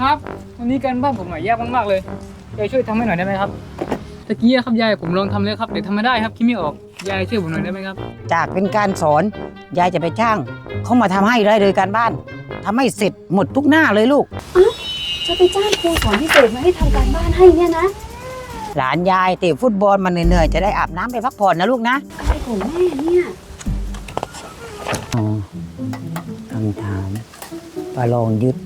ครับ วันนี้การบ้านผมอะยากมากๆเลยยายช่วยทำให้หน่อยได้ไหมครับตะกี้อะครับยายผมลองทำแล้วครับแต่ทำไม่ได้ครับคิดไม่ออกยายช่วยผมหน่อยได้ไหมครับ จากเป็นการสอน ยายจะไปจ้างเขามาทำให้ได้เลยการบ้านทำให้เสร็จหมดทุกหน้าเลยลูก จะไปจ้างครูสอนพิเศษมาให้ทำการบ้านให้เนี่ยนะหลานยายเตะฟุตบอลมันเหนื่อยๆจะได้อาบน้ำไปพักผ่อนนะลูกนะ อะไรของแม่เนี่ยอ๋อคำถามประลองยึด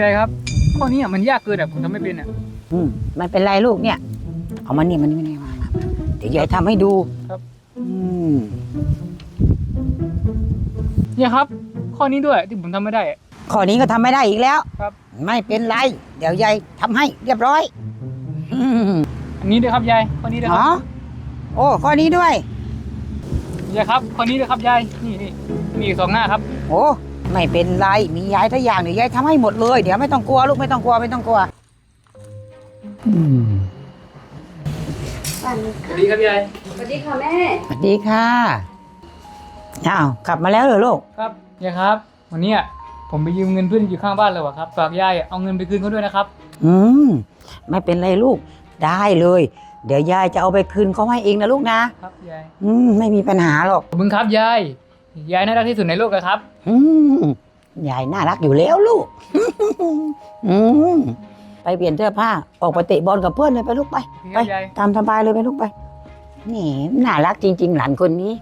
ยายครับข้อนี้อะมันยากเกินอะผมทำไม่เป็นอะอืมไมันเป็นไรลูกเนี่ย เอามานี่มันไม่ได้มามามาเดี๋ยวยายทำให้ดูครับ อืมเนี่ยครับ ข้อนี้ด้วยที่ผมทำไม่ได้อะ ข้อนี้ก็ทำไม่ได้อีกแล้วครับ ไม่เป็นไร เดี๋ยวยายทำให้เรียบร้อยอืมอันนี้ด้วยครับยายข้อนี้ด้วยคอ๋รัอบโอ้ข้อนี้ด้วย ยายครับข้อนี้ด้วยครับยายนี่นี่มีอีกสองหน้าครับ โอ้ ไม่เป็นไร มียายทุกอย่างเดี๋ยวยายทำให้หมดเลย เดี๋ยวไม่ต้องกลัวลูกไม่ต้องกลัวไม่ต้องกลัวอืมสวัสดีครับยาย สวัสดีค่ะแม่ สวัสดีค่ะอ้าวกลับมาแล้วเหรอลูก ครับยายครับ วันนี้อะผมไปยืมเงินเพื่อนที่อยู่ข้างบ้านเลยว่ะครับฝากยายอะเอาเงินไปคืนเขาด้วยนะครับ อืมไม่เป็นไรลูกได้เลย เดี๋ยวยายจะเอาไปคืนเขาให้เองนะลูกนะครับยาย อืมไม่มีปัญหาหรอก ขอบคุณครับยาย ยายน่ารักที่สุดในโลกเลยครับ อืมยายน่ารักอยู่แล้วลูก อืมไปเปลี่ยนเสื้อผ้า ออกไปเตะบอลกับเพื่อนเลยไปลูกไปคไปรับยาย ตามสบายเลยไปลูกไป นี่น่ารักจริง ๆ หลานคนนี้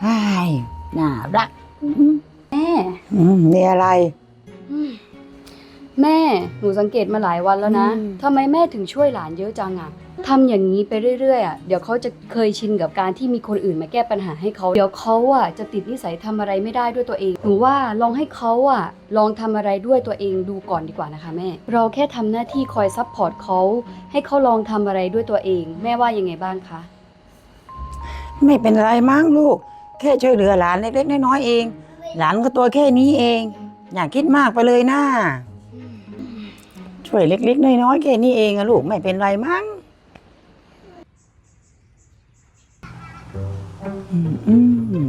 ไอ้ยน่ารักแม่อืมมีอะไร อืม แม่หนูสังเกตมาหลายวันแล้วนะอืม ทำไมแม่ถึงช่วยหลานเยอะจังอะทำอย่างนี้ไปเรื่อยๆอะเดี๋ยวเขาจะเคยชินกับการที่มีคนอื่นมาแก้ปัญหาให้เขาเดี๋ยวเขาอะจะติดนิสัยทำอะไรไม่ได้ด้วยตัวเองหนูว่าลองให้เขาอะลองทำอะไรด้วยตัวเองดูก่อนดีกว่านะคะแม่ เราแค่ทำหน้าที่คอยซัพพอร์ตเขาให้เขาลองทำอะไรด้วยตัวเอง แม่ว่ายังไงบ้างคะ ไม่เป็นไรมั้งลูก แค่ช่วยเหลือหลานเล็กๆน้อยๆเอง หลานก็ตัวแค่นี้เอง อย่าคิดมากไปเลยนะ ช่วยเล็ก ๆ น้อยๆแค่นี้เองอะลูกไม่เป็นไรมั้งอืมอืม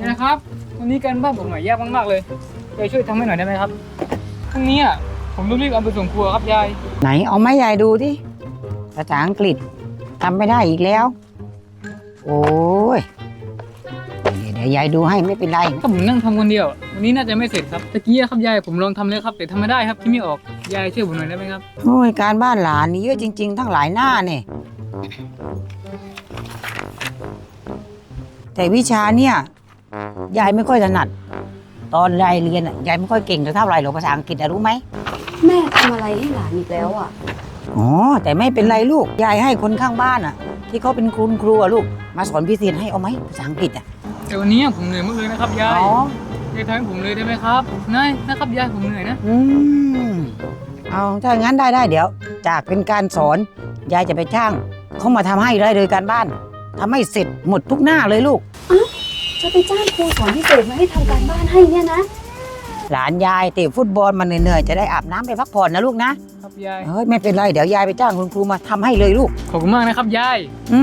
ยายครับวันนี้การบ้านผมอะยากมากๆเลยยายช่วยทำให้หน่อยได้ไหมครับพรุ่งนี้อะผมต้องรีบเอาไปส่งครัวครับยายไหนเอาไม้ยายดูที่ภาษาอังกฤษทำไม่ได้อีกแล้ว โอ้ยเดี๋ยวยายดูให้ไม่เป็นไรถ้าผมนั่งทำคนเดียวอะวันนี้น่าจะไม่เสร็จครับตะกี้อะครับยายผมลองทำแล้วครับ แต่ทำไม่ได้ครับคิดไม่ออกยายช่วยผมหน่อยได้ไหมครับ โอ้ยการบ้านหลานนี่เยอะจริง ๆ ทั้งหลายหน้าเนี่ยแต่วิชาเนี่ยยายไม่ค่อยถนัด ตอนยายเรียนอะยายไม่ค่อยเก่งเท่าไหร่หรอกภาษาอังกฤษอะรู้ไหม แม่ทำอะไรให้หลานอีกแล้วอะอ๋อ แต่ไม่เป็นไรลูก ยายให้คนข้างบ้านอะที่เขาเป็นคุณครูอะลูก มาสอนพิเศษให้เอาไหมภาษาอังกฤษอะ แต่วันนี้อะผมเหนื่อยมากเลยนะครับยายอ๋อยายทำให้ผมเลยได้ไหมครับนายนะครับยายผมเหนื่อยนะอืมเอาถ้างั้นได้ได้เดี๋ยว จากเป็นการสอนยายจะไปจ้างเขามาทำให้ได้เลยการบ้านทำให้เสร็จหมดทุกหน้าเลยลูกจะไปจ้างครูสอนพิเศษมาให้ทำการบ้านให้เนี่ยนะ หลานยายเตะฟุตบอลมันเหนื่อยๆจะได้อาบน้ำไปพักผ่อนนะลูกนะครับยายเฮ้ยไม่เป็นไรเดี๋ยวยายไปจ้างคุณครูมาทำให้เลยลูกขอบคุณมากนะครับยายอื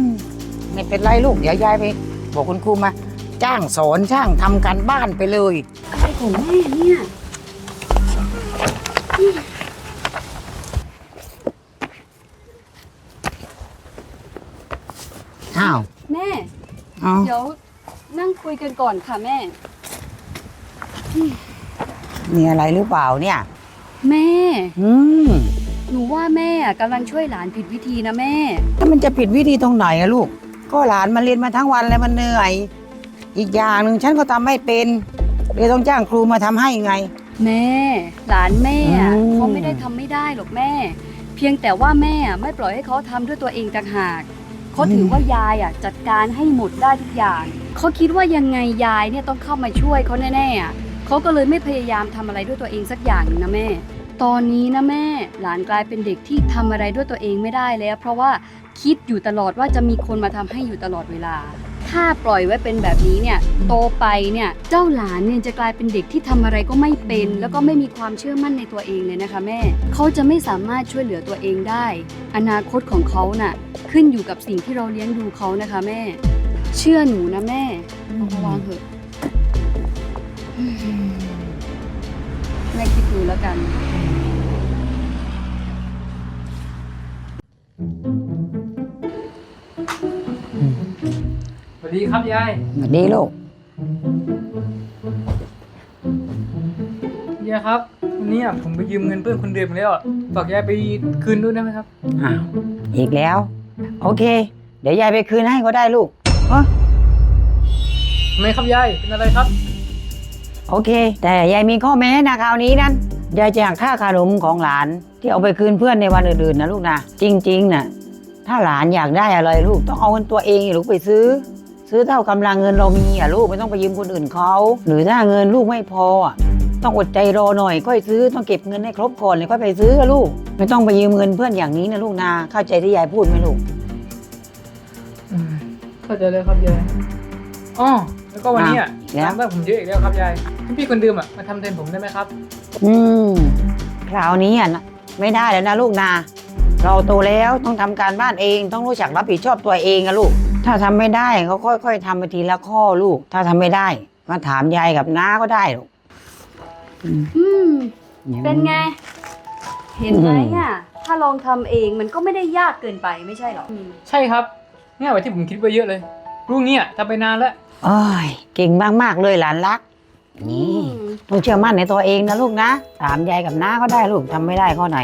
มไม่เป็นไรลูกเดี๋ยวยายไป บอกคุณครูมา จ้างสอนช่างทำการบ้านไปเลยอะไรของแม่เนี่ยอ้าวแม่เอาเดี๋ยวนั่งคุยกันก่อนค่ะแม่ มีอะไรหรือเปล่าเนี่ย แม่ อืมหนูว่าแม่อะกำลังช่วยหลานผิดวิธีนะแม่ แล้วมันจะผิดวิธีตรงไหนอะลูก ก็หลานมาเรียนมาทั้งวันแล้วมันเหนื่อย อีกอย่างหนึ่งฉันก็ทำไม่เป็นเลยต้องจ้างครูมาทำให้ไง แม่ หลานแม่อะอืม เขาไม่ได้ทำไม่ได้หรอกแม่ เพียงแต่ว่าแม่อะไม่ปล่อยให้เขาทำด้วยตัวเองต่างหากเขาถือว่ายายอะจัดการให้หมดได้ทุกอย่างเขาคิดว่ายังไงยายเนี่ยต้องเข้ามาช่วยเขาแน่ๆอะเขาก็เลยไม่พยายามทำอะไรด้วยตัวเองสักอย่างหนึงนะแม่ ตอนนี้นะแม่หลานกลายเป็นเด็กที่ทำอะไรด้วยตัวเองไม่ได้แล้ว เพราะว่าคิดอยู่ตลอดว่าจะมีคนมาทำให้อยู่ตลอดเวลา ถ้าปล่อยไว้เป็นแบบนี้เนี่ยโตไปเนี่ยเจ้าหลานเนี่ยจะกลายเป็นเด็กที่ทำอะไรก็ไม่เป็น แล้วก็ไม่มีความเชื่อมั่นในตัวเองเลยนะคะแม่เขาจะไม่สามารถช่วยเหลือตัวเองได้ อนาคตของเขาน่ะขึ้นอยู่กับสิ่งที่เราเลี้ยงดูเขานะคะแม่ เชื่อหนูนะแม่เอามาวางเถอะแม่คิดดูแล้วกัน วัสดีครับยายสวัสดีลูกยายครับวันนี้อะผมไปยืมเงินเพื่อนคนเดิมมาแล้วอะฝากยายไปคืนด้วยได้ไหมครับ อ้าวอีกแล้ว โอเค เดี๋ยวยายไปคืนให้ก็ได้ลูกเออทำไมครับยายเป็นอะไรครับ โอเค แต่ยายมีข้อแม้นะคราวนี้นั้นยายจะหักค่าขนมของหลานที่เอาไปคืนเพื่อนในวันอื่นๆนะลูกนะจริงๆน่ะถ้าหลานอยากได้อะไรลูกต้องเอาเงินตัวเองลูกไปซื้อ ซื้อเท่ากำลังเงินเรามีอะลูกไม่ต้องไปยืมคนอื่นเขาหรือถ้าเงินลูกไม่พออะต้องอดใจรอหน่อยค่อยซื้อต้องเก็บเงินให้ครบก่อนเลยค่อยไปซื้ออะลูก ไม่ต้องไปยืมเงินเพื่อนอย่างนี้นะลูกนะเข้าใจที่ยายพูดไหมลูกอืมเข้าใจเลยครับยายอ๋อแล้วก็วันนี้อะแล้วงานบ้านผมเยอะอีกแล้วครับยายให้พี่คนเดิมอะมาทำแทนผมได้ไหมครับ อืมคราวนี้อะนะไม่ได้แล้วนะลูกนา เราโตแล้วต้องทำการบ้านเองต้องรู้จักรับผิดชอบตัวเองอะลูก ถ้าทำไม่ได้ก็ค่อย ๆทำไปทีละข้อลูก ถ้าทำไม่ได้ ก็ถามยายกับน้าก็ได้ลูกอืมอืมเป็นไง เห็นไหมอะถ้าลองทำเองมันก็ไม่ได้ยากเกินไปไม่ใช่หรออืมใช่ครับง่ายกว่าที่ผมคิดไว้เยอะเลยรู้งี้อะทำไปนานแล้วโอ้ยเก่งมากๆเลยหลานรักนี่ต้องเชื่อมั่นในตัวเองนะลูกนะ ถามยายกับน้าก็ได้ลูกทำไม่ได้ข้อไหน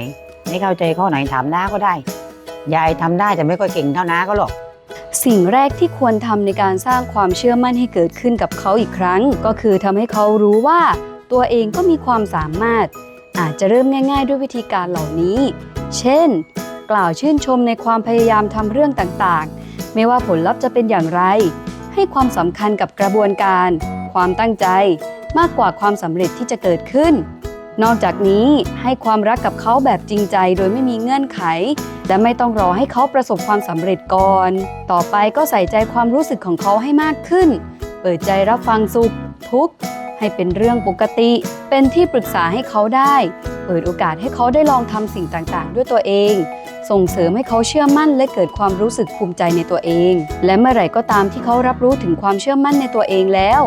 ไม่เข้าใจข้อไหนถามน้าก็ได้ ยายทำได้แต่ไม่ค่อยเก่งเท่าน้าก็หรอก สิ่งแรกที่ควรทำในการสร้างความเชื่อมั่นให้เกิดขึ้นกับเขาอีกครั้ง ก็คือทำให้เขารู้ว่า ตัวเองก็มีความสามารถ อาจจะเริ่มง่าย ๆ ด้วยวิธีการเหล่านี้ เช่น กล่าวชื่นชมในความพยายามทำเรื่องต่างๆ ไม่ว่าผลลัพธ์จะเป็นอย่างไร ให้ความสำคัญกับกระบวนการ ความตั้งใจมากกว่าความสำเร็จที่จะเกิดขึ้น นอกจากนี้ให้ความรักกับเขาแบบจริงใจโดยไม่มีเงื่อนไข และไม่ต้องรอให้เขาประสบความสำเร็จก่อน ต่อไปก็ใส่ใจความรู้สึกของเขาให้มากขึ้น เปิดใจรับฟังสุข ทุกข์ ให้เป็นเรื่องปกติ เป็นที่ปรึกษาให้เขาได้ เปิดโอกาสให้เขาได้ลองทำสิ่งต่างๆ ด้วยตัวเอง ส่งเสริมให้เขาเชื่อมั่นและเกิดความรู้สึกภูมิใจในตัวเอง และเมื่อไหร่ก็ตามที่เขารับรู้ถึงความเชื่อมั่นในตัวเองแล้ว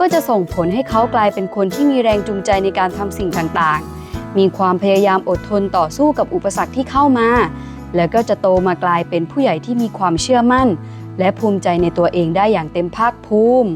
ก็จะส่งผลให้เขากลายเป็นคนที่มีแรงจูงใจในการทำสิ่งต่างๆ มีความพยายามอดทนต่อสู้กับอุปสรรคที่เข้ามา แล้วก็จะโตมากลายเป็นผู้ใหญ่ที่มีความเชื่อมั่น และภูมิใจในตัวเองได้อย่างเต็มภาคภูมิ